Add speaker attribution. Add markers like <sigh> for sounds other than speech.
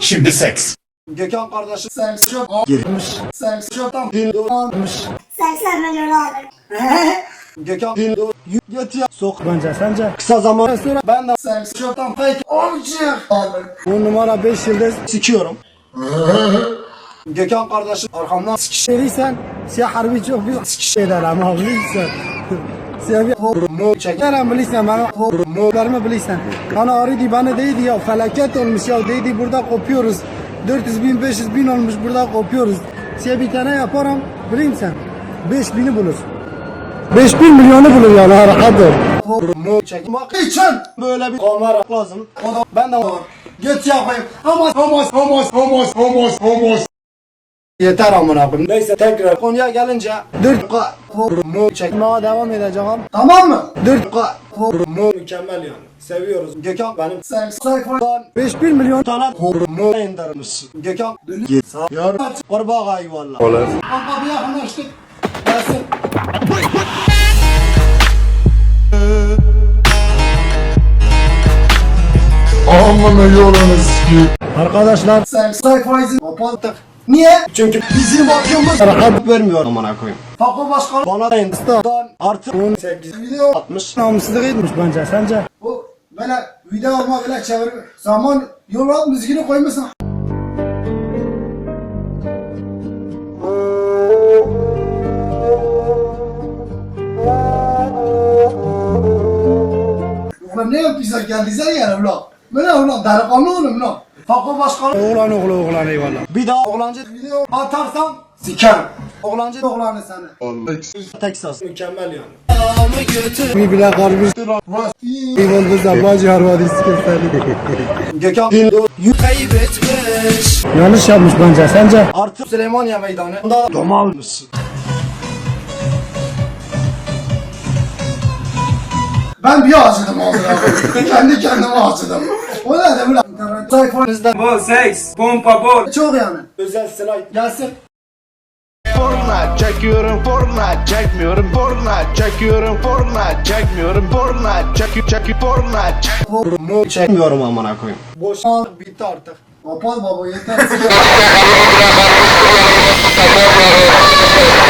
Speaker 1: Şimdi seks.
Speaker 2: Gökhan kardeşim sen çok girmiş. Sen çok tam dinlenmiş.
Speaker 3: 80 milyon alır.
Speaker 2: Gökhan dinle götü ya. Sok.
Speaker 4: Bence sence?
Speaker 2: Kısa zaman sonra ben de sen çok tam pek olacak.
Speaker 4: Bu numara 5 yıldız.
Speaker 2: Sikiyorum. Gökhan kardeşim arkamdan sikiş.
Speaker 4: Verirsen siyah harbi çok bir sikiş eder ama bilirsen. Siyah bir
Speaker 2: Mu çek.
Speaker 4: Nereden bilirsen bana Muğlarımı bilirsen. Bana arıydı bana deydi ya felaket olmuş ya deydi burada kopuyoruz. 400 bin 500 bin olmuş burada kopuyoruz. Size bir tane yaparım bileyim sen. 5 bini bulur. 5 bin milyonu bulur yani rahat ol.
Speaker 2: Mu çek. Bak için böyle bir kamera lazım. O da ben de var. Göt yapayım. Ama ama ama ama ama ama Yeter amına koyayım. Neyse tekrar konuya gelince
Speaker 4: 4
Speaker 2: mu çek.
Speaker 4: Daha devam edeceğim.
Speaker 2: Tamam mı?
Speaker 4: 4
Speaker 2: Mu mükemmel yani. Seviyoruz. Gökhan benim sen sayfadan
Speaker 4: 5 bin milyon
Speaker 2: tane mu indirmiş. Gökhan git. Yar kurbağa eyvallah. Olur. Kanka bir yakınlaştık. Gelsin.
Speaker 4: Arkadaşlar
Speaker 2: Sen sayfayı kapattık. Niye? Çünkü bizim bakımız rahat vermiyor amına koyayım. Fakir başkanı bana da Hindistan'dan artı 18 video atmış.
Speaker 4: namussuzluk etmiş bence sence?
Speaker 2: Bu böyle video olma böyle çevir. Zaman yol al müziğini koymasın. Ulan ne yapıyorsun kendinize yani ulan? Böyle ulan delikanlı oğlum ulan. Fakir başkanı
Speaker 4: Oğlan oğlu oğlan eyvallah.
Speaker 2: bir daha oğlancı video atarsam siker. Oğlancı oğlanı seni. Texas mükemmel yani.
Speaker 4: Bir bile karmış. İmandı sabahcı harvadı iskefeli.
Speaker 2: Gökhan kaybetmiş.
Speaker 4: Yanlış yapmış bence sence?
Speaker 2: Artı Süleymaniye meydanı. Bunda doma almışsın. Ben bir acıdım koyayım. <laughs> Kendi kendime acıdım. O ne de lan? İnternet sayfanızda
Speaker 5: Bol seks, pompa bol.
Speaker 2: çok yani. Özel slide gelsin.
Speaker 6: Fortnite çekiyorum Fortnite çekmiyorum Fortnite çekiyorum Fortnite çekmiyorum Fortnite çeki çeki Fortnite çek
Speaker 2: Mu çekmiyorum amına koyayım. Boş al bitti artık. Kapat baba yeter. <laughs> <laughs>